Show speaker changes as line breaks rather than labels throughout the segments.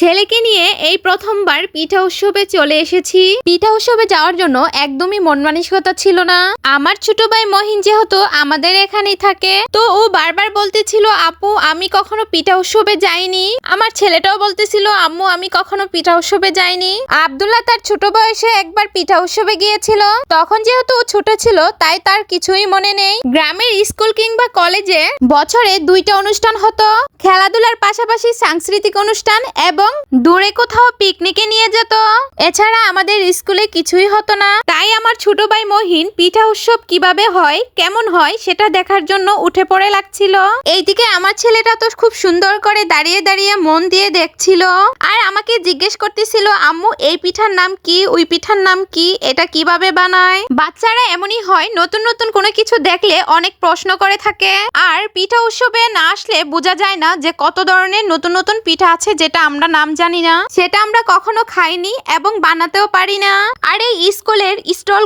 ছেলেকে নিয়ে এই প্রথমবার পিঠা উৎসবে চলে এসেছি। পিঠা উৎসবে যাওয়ার জন্য একদমই মন মানসিকতা ছিল না। আমার ছোট ভাই মহিন যেহেতু আমাদের এখানেই থাকে, তো ও বারবার বলতেছিল, আপু, আমি কখনো পিঠা উৎসবে যাইনি। আমার ছেলেটাও বলতেছিল, আম্মু, আমি কখনো পিঠা উৎসবে যাইনি। আব্দুল্লাহ তার ছোট বয়সে একবার পিঠা উৎসবে গিয়েছিল। তখন যেহেতু ও ছোট ছিল, তাই তার কিছুই মনে নেই। গ্রামের স্কুল কিংবা কলেজে বছরে দুইটা অনুষ্ঠান হতো। খেলাধুলার পাশাপাশি সাংস্কৃতিক অনুষ্ঠান এবং দূরে কোথাও পিকনিকে নিয়ে যেত। এছাড়া আমাদের স্কুলে কিছুই হতো না। তাই আমার ছোট ভাই মহিন পিঠা উৎসব কীভাবে হয়, কেমন হয়, সেটা দেখার জন্য উঠে পড়ে লাগছিল। এইদিকে আমার ছেলেটা তো খুব সুন্দর করে দাঁড়িয়ে দাঁড়িয়ে মন দিয়ে দেখছিল। আর আমাকে জিজ্ঞেস করতেছিল, আম্মু, এই পিঠার নাম কি? ওই পিঠার নাম কি? এটা কীভাবে বানায়? বাচ্চারা এমনই হয়, নতুন নতুন কোনো কিছু দেখলে অনেক প্রশ্ন করে থাকে। আর পিঠা উৎসবে না আসলে বোঝা যায় না যে কত ধরনের নতুন নতুন পিঠা আছে যেটা আমরা নাম জানি না। সেটা আমরা কখনো খাইনি এবং বানাতেও পারি না। আর এই স্কুলের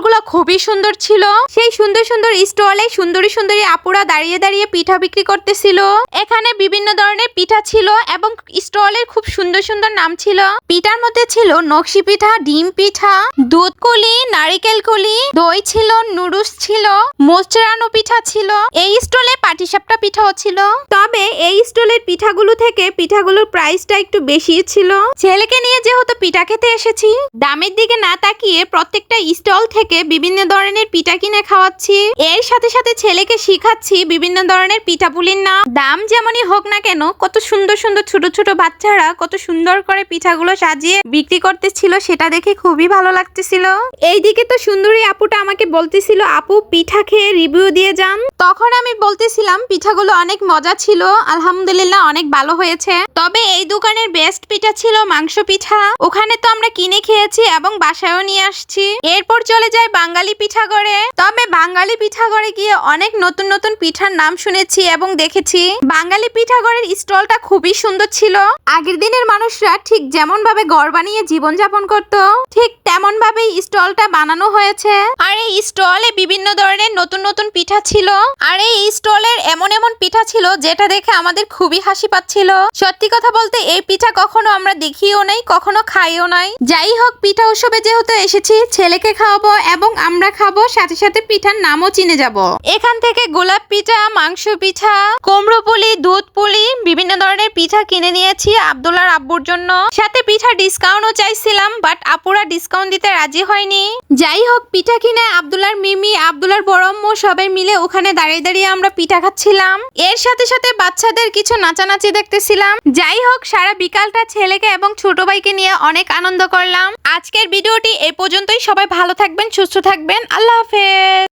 স্টলগুলো খুবই সুন্দর ছিল। সেই সুন্দর সুন্দর স্টলে সুন্দরী সুন্দরী আপুরা দাঁড়িয়ে দাঁড়িয়ে পিঠা বিক্রি করতেছিল। এখানে বিভিন্ন ধরনের পিঠা ছিল এবং স্টলের খুব সুন্দর সুন্দর নাম ছিল। পিঠার মধ্যে ছিল নকশি পিঠা, ডিম পিঠা, দুধ কলি, নারিকেল কলি, দই ছিল, নুডলস ছিল মোচড়ানো পিঠা ছিল। এই স্টলে পাটিসাপটা পিঠাও ছিল। তবে এই স্টলের পিঠাগুলো থেকে পিঠাগুলোর প্রাইসটা একটু বেশি ছিল। ছেলেকে নিয়ে যেহেতু পিঠা খেতে এসেছি দামের দিকে না তাকিয়ে প্রত্যেকটা স্টল থেকে বিভিন্ন ধরনের পিঠা কিনে খাওয়াচ্ছি। এর সাথে সাথে ছেলেকে শিখাচ্ছি বিভিন্ন ধরনের পিঠাপুলির নাম। দাম যেমনই হোক না কেন কত সুন্দর সুন্দর ছোট ছোট বাচ্চারা কত সুন্দর করে পিঠাগুলো সাজিয়ে বিক্রি করতেছিল সেটা দেখে খুবই ভালো লাগতেছিল। এইদিকে তো সুন্দরী আপুটা আমাকে বলতেছিল আপু পিঠা খেয়ে রিভিউ দিয়ে যান। তখন আমি বলতেছিলাম, পিঠাগুলো অনেক মজা ছিল, আলহামদুলিল্লাহ অনেক ভালো হয়েছে। তবে এই দোকানের বেস্ট পিঠা ছিল মাংস পিঠা। ওখানে তো আমরা কিনে খেয়েছি এবং বাসায়ও নিয়ে আসছি। এরপর চলে যায় বাঙালি পিঠাগড়ে। তবে বাঙালি পিঠাগড়ে গিয়ে অনেক নতুন নতুন পিঠার নাম শুনেছি এবং দেখেছি। বাঙালি পিঠাগড়ের স্টলটা খুবই সুন্দর ছিল। আগের দিনের মানুষরা ঠিক যেমন ভাবে ঘর বানিয়ে জীবনযাপন করত, ঠিক তেমন ভাবেই স্টলটা বানানো হয়েছে। আর এই স্টলে বিভিন্ন ধরনের নতুন নতুন পিঠা ছিল। আর এই স্টলের এমন এমন পিঠা ছিল যেটা দেখে আমাদের খুবই হাসি পাচ্ছিল। সত্যি কথা বলতে এই পিঠা কখনো আমরা দেখিও নাই, কখনো খাইও নাই। যাই হোক, পিঠা উৎসবে যেহেতু এসেছি, ছেলেকে খাওয়াবো এবং আমরা খাব, সাথে সাথে পিঠার নামও চিনে যাব। এখান থেকে গোলাপ পিঠা, মাংস পিঠা, কুমড়ো পুলি, দুধ পুলি, বিভিন্ন ধরনের পিঠা কিনে নিয়েছি আব্দুল্লার আব্বুর জন্য। সাথে পিঠা ডিসকাউন্টও চাইছিলাম, বাট আপুরা ডিসকাউন্ট দিতে রাজি হয়নি। যাই হোক, পিঠা কিনে আব্দুল্লার মিমি আব্দুল্লার বড়ম্মু সবাই মিলে ওখানে দাঁড়িয়ে দাঁড়িয়ে আমরা পিঠা খাচ্ছিলাম। এর সাথে সাথে বাচ্চাদের কিছু নাচানাচি দেখতেছিলাম। যাই হোক, সারা বিকালটা ছেলেকে এবং ছোট ভাইকে নিয়ে অনেক আনন্দ করলাম। আজকের ভিডিওটি এ পর্যন্তই। সবাই ভালো থাকবেন, সুস্থ থাকবেন। আল্লাহ হাফেজ।